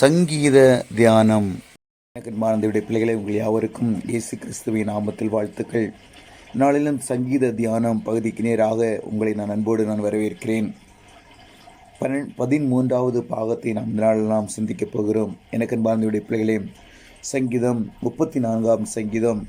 சங்கீத தியானம். எனக்கு மாணவருடைய பிள்ளைகளை உங்கள் யாவருக்கும் இயேசு கிறிஸ்துவின் நாமத்தில் வாழ்த்துக்கள். நாளிலும் சங்கீத தியானம் பகுதிக்கு நேராக உங்களை நான் அன்போடு நான் வரவேற்கிறேன். பன்னெண் பதிமூன்றாவது பாகத்தை நாம் இந்த நாளில் நாம் சிந்திக்கப் போகிறோம். எனக்கு மாணவருடைய பிள்ளைகளே சங்கீதம் முப்பத்தி நான்காம் சங்கீதம்.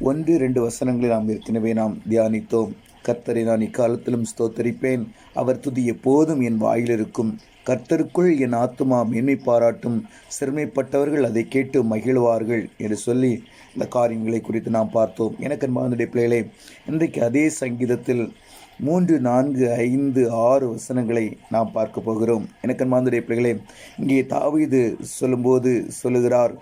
ஒன்று ரெண்டு வசனங்களை நாம் ஏற்கனவே நாம் தியானித்தோம். கர்த்தரை நான் இக்காலத்திலும் ஸ்தோத்தரிப்பேன். அவர் துதி எப்போதும் என் வாயில் இருக்கும் கர்த்தருக்குள் என் ஆத்துமா மேன்மை பாராட்டும். சிறுமைப்பட்டவர்கள் அதை கேட்டு மகிழ்வார்கள் என்று சொல்லி இந்த காரியங்களை குறித்து நாம் பார்த்தோம். எனக்கு அன்பானுடைய பிள்ளைகளே இன்றைக்கு அதே சங்கீதத்தில் மூன்று நான்கு ஐந்து ஆறு வசனங்களை நாம் பார்க்க போகிறோம். எனக்கு அன்பானுடைய பிள்ளைகளே இங்கே தாவீது சொல்லும்போது சொல்லுகிறார்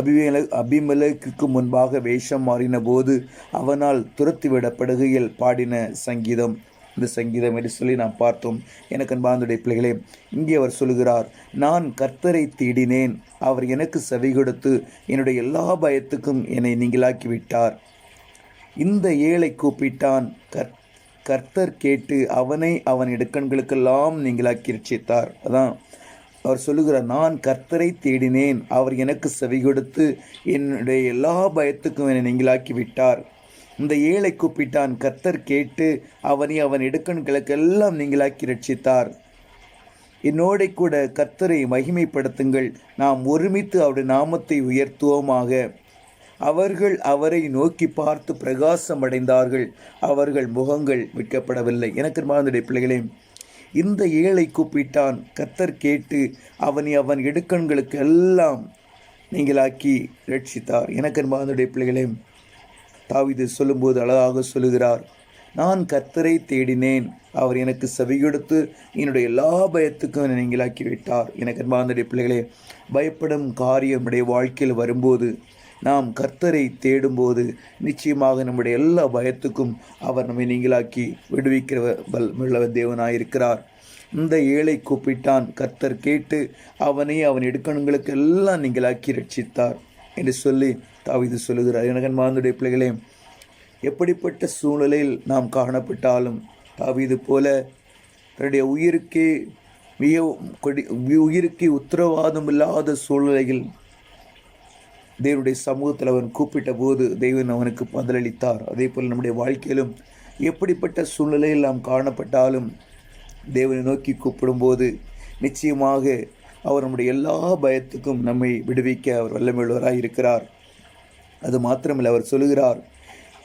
அபிமேல அபிமலக்கு முன்பாக வேஷம் மாறின போது அவனால் துரத்திவிடப்படுகையில் பாடின சங்கீதம். இந்த சங்கீதம் என்று சொல்லி நாம் பார்த்தோம். எனக்கு அன்பாந்துடைய பிள்ளைகளே இங்கே அவர் சொல்லுகிறார் நான் கர்த்தரை தேடினேன். அவர் எனக்கு செவி கொடுத்து என்னுடைய எல்லா பயத்துக்கும் என்னை நீங்களாக்கி விட்டார் இந்த ஏழை கூப்பிட்டான். கர் கர்த்தர் கேட்டு அவனை அவன் இடுக்கண்களுக்கெல்லாம் நீங்களாக்கி ரட்சித்தார். அதான் அவர் சொல்லுகிறார் நான் கர்த்தரை தேடினேன். அவர் எனக்கு செவி கொடுத்து என்னுடைய எல்லா பயத்துக்கும் என்னை நீங்களாக்கி விட்டார் இந்த ஏழை கூப்பிட்டான். கர்த்தர் கேட்டு அவனை அவன் எடுக்கண்களுக்கெல்லாம் நீங்களாக்கி ரட்சித்தார் என்னோட கூட கர்த்தரை மகிமைப்படுத்துங்கள். நாம் ஒருமித்து அவருடைய நாமத்தை உயர்த்துவோமாக. அவர்கள் அவரை நோக்கி பார்த்து பிரகாசம் அடைந்தார்கள். அவர்கள் முகங்கள் விற்கப்படவில்லை எனக்கு மாதனுடைய பிள்ளைகளே இந்த ஏழை கூப்பிட்டான். கத்தர் கேட்டு அவனை அவன் எடுக்கண்களுக்கு எல்லாம் நீங்களாக்கி ரட்சித்தார் எனக்கு மாதனுடைய பிள்ளைகளே தாவிது சொல்லும்போது அழகாக சொல்லுகிறார் நான் கர்த்தரை தேடினேன். அவர் எனக்கு செவி கொடுத்து என்னுடைய எல்லா பயத்துக்கும் என்னை நீங்களாக்கி விட்டார். எனக்கு அன்பார்ந்தடைய பிள்ளைகளே பயப்படும் காரியம் உடைய வாழ்க்கையில் வரும்போது நாம் கர்த்தரை தேடும்போது நிச்சயமாக நம்முடைய எல்லா பயத்துக்கும் அவர் நம்மை நீங்களாக்கி விடுவிக்கிற வல் உள்ளவர் தேவனாயிருக்கிறார். இந்த ஏழை கூப்பிட்டான். கர்த்தர் கேட்டு அவனை அவன் எடுக்கணுங்களுக்கு எல்லாம் நீங்களாக்கி ரட்சித்தார் என்று சொல்லி தாவிது சொல்லுகிறார். எனகன் மாந்துடைய பிள்ளைகளே எப்படிப்பட்ட சூழ்நிலையில் நாம் காணப்பட்டாலும் தாவிது போல தன்னுடைய உயிருக்கே மிக கொடி உயிருக்கே உத்தரவாதம் இல்லாத சூழ்நிலையில் தேவனுடைய சமூகத்தில் அவன் கூப்பிட்ட போது தெய்வன் அவனுக்கு பதிலளித்தார். அதே போல் நம்முடைய வாழ்க்கையிலும் எப்படிப்பட்ட சூழ்நிலையில் நாம் காணப்பட்டாலும் தேவனை நோக்கி கூப்பிடும்போது நிச்சயமாக அவர் நம்முடைய எல்லா பயத்துக்கும் நம்மை விடுவிக்க அவர் வல்லமையுள்ளவராக இருக்கிறார். அது மாத்திரமில்லை அவர் சொல்லுகிறார்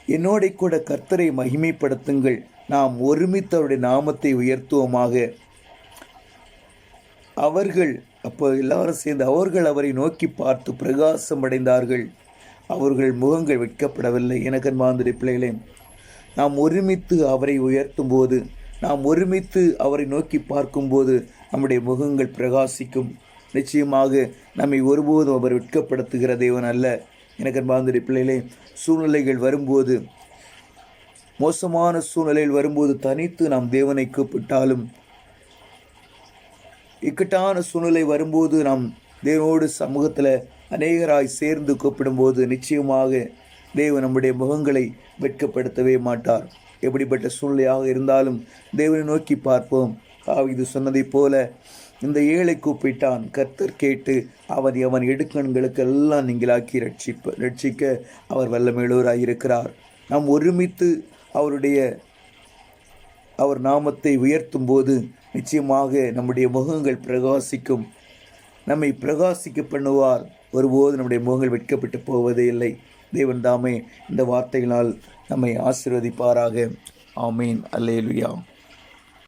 என்னோட கூட கர்த்தரை மகிமைப்படுத்துங்கள். நாம் ஒருமித்து அவருடைய நாமத்தை உயர்த்துவோமாக. அவர்கள் அப்போ எல்லாரும் சேர்ந்து அவர்கள் அவரை நோக்கி பார்த்து பிரகாசம் அடைந்தார்கள். அவர்கள் முகங்கள் வைக்கப்படவில்லை எனக்கு மாந்திரி பிள்ளைகளே நாம் ஒருமித்து அவரை உயர்த்தும் போது நாம் ஒருமித்து அவரை நோக்கி பார்க்கும்போது நம்முடைய முகங்கள் பிரகாசிக்கும். நிச்சயமாக நம்மை ஒருபோதும் அவர் வெட்கப்படுத்துகிற தேவன் அல்ல. எனக்கு மாந்திரி பிள்ளைகளே சூழ்நிலைகள் வரும்போது மோசமான சூழ்நிலையில் வரும்போது தனித்து நாம் தேவனை கூப்பிட்டாலும் இக்கட்டான சூழ்நிலை வரும்போது நாம் தேவனோடு சமூகத்தில் அநேகராய் சேர்ந்து கூப்பிடும்போது நிச்சயமாக தேவன் நம்முடைய முகங்களை வெட்கப்படுத்தவே மாட்டார். எப்படிப்பட்ட சூழ்நிலையாக இருந்தாலும் தேவனை நோக்கி பார்ப்போம். இது சொன்னதைப் போல இந்த ஏழை கூப்பிட்டான். கர்த்தர் கேட்டு அவன் அவன் எடுக்கண்களுக்கு எல்லாம் நீங்களாக்கி ரட்சிப்ப ரட்சிக்க அவர் வல்லமேலூராக இருக்கிறார் நாம் ஒருமித்து அவருடைய அவர் நாமத்தை உயர்த்தும் போது நிச்சயமாக நம்முடைய முகங்கள் பிரகாசிக்கும். நம்மை பிரகாசிக்க பண்ணுவார். ஒருபோது நம்முடைய முகங்கள் வெட்கப்பட்டு போவதே இல்லை. தேவன் தாமே இந்த வார்த்தைகளால் நம்மை ஆசிர்வதிப்பாராக. ஆமீன். அல்லேலுயா.